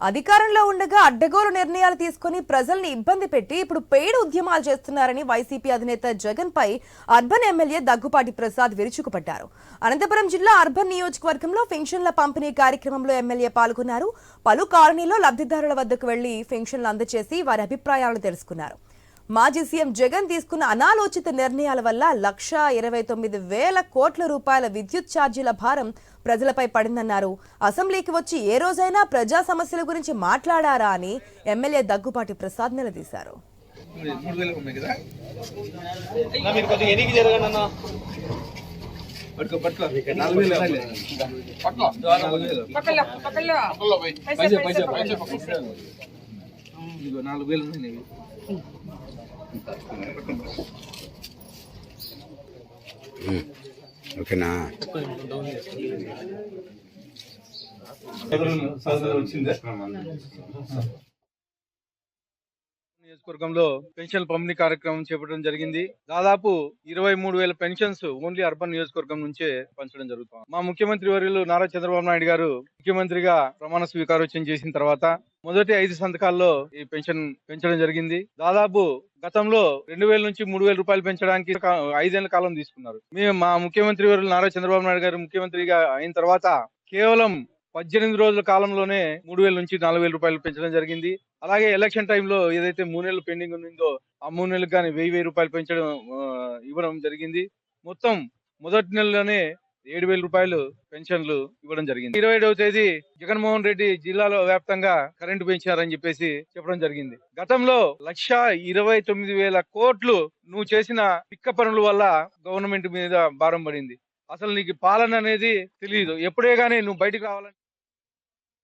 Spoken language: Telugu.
అధికారంలో ఉండగా అడ్డగోలు నిర్ణయాలు తీసుకుని ప్రజల్ని ఇబ్బంది పెట్టి ఇప్పుడు పెయిడ్ ఉద్యమాలు చేస్తున్నారని వైసీపీ అధినేత జగన్ పై అర్బన్ ఎమ్మెల్యే దగ్గుపాటి ప్రసాద్ విరుచుకుపడ్డారు. అనంతపురం జిల్లా అర్బన్ నియోజకవర్గంలో పెన్షన్ల పంపిణీ కార్యక్రమంలో ఎమ్మెల్యే పాల్గొన్నారు. పలు కాలనీలో లబ్ధిదారుల వద్దకు వెళ్ళి పెన్షన్లు అందజేసి వారి అభిప్రాయాలను తెలుసుకున్నారు. మాజీ సీఎం జగన్ తీసుకున్న అనాలోచిత నిర్ణయాల వల్ల లక్ష ఇరవై తొమ్మిది వేల కోట్ల రూపాయల విద్యుత్ ఛార్జీల భారం ప్రజలపై పడిందన్నారు. అసెంబ్లీకి వచ్చి ఏ రోజైనా ప్రజా సమస్యల గురించి మాట్లాడారా అని ఎమ్మెల్యే దగ్గుపాటి ప్రసాద్ నిలదీశారు. పైసా, పైసా. ఇదిగో నాలుగు వేలు ఉన్నాయి నీవి. ఓకేనా? నియోజకవర్గంలో పెన్షన్ పంపిణీ కార్యక్రమం చేపట్టడం జరిగింది. దాదాపు ఇరవై మూడు వేల పెన్షన్స్ ఓన్లీ అర్బన్ నియోజకవర్గం నుంచే పంచడం జరుగుతుంది. మా ముఖ్యమంత్రి వర్యులు నారా చంద్రబాబు నాయుడు గారు ముఖ్యమంత్రిగా ప్రమాణ స్వీకారోత్సవం చేసిన తర్వాత మొదటి ఐదు సంతకాల్లో ఈ పెన్షన్ పెంచడం జరిగింది. దాదాపు గతంలో రెండు వేల నుంచి మూడు వేల రూపాయలు పెంచడానికి ఐదేళ్ళ కాలం తీసుకున్నారు. మేము మా ముఖ్యమంత్రి వారు నారా చంద్రబాబు నాయుడు గారు ముఖ్యమంత్రిగా అయిన తర్వాత కేవలం పద్దెనిమిది రోజుల కాలంలోనే మూడు వేల నుంచి నాలుగు వేల రూపాయలు పెంచడం జరిగింది. అలాగే ఎలక్షన్ టైంలో ఏదైతే మూడు నెలలు పెండింగ్ ఉందో ఆ మూడు నెలలకు కానీ వెయ్యి వెయ్యి రూపాయలు పెంచడం ఇవ్వడం జరిగింది. మొత్తం మొదటి నెలలోనే ఏడు వేల రూపాయలు పెన్షన్లు ఇవ్వడం జరిగింది. ఇరవై ఏడవ తేదీ జగన్మోహన్ రెడ్డి జిల్లాలో వ్యాప్తంగా కరెంటు పెంచారని చెప్పేసి చెప్పడం జరిగింది. గతంలో లక్ష ఇరవై తొమ్మిది వేల కోట్లు నువ్వు చేసిన పిక్క పనుల వల్ల గవర్నమెంట్ మీద భారం పడింది. అసలు నీకు పాలన అనేది తెలియదు ఎప్పుడే గానీ నువ్వు బయటకు రావాలని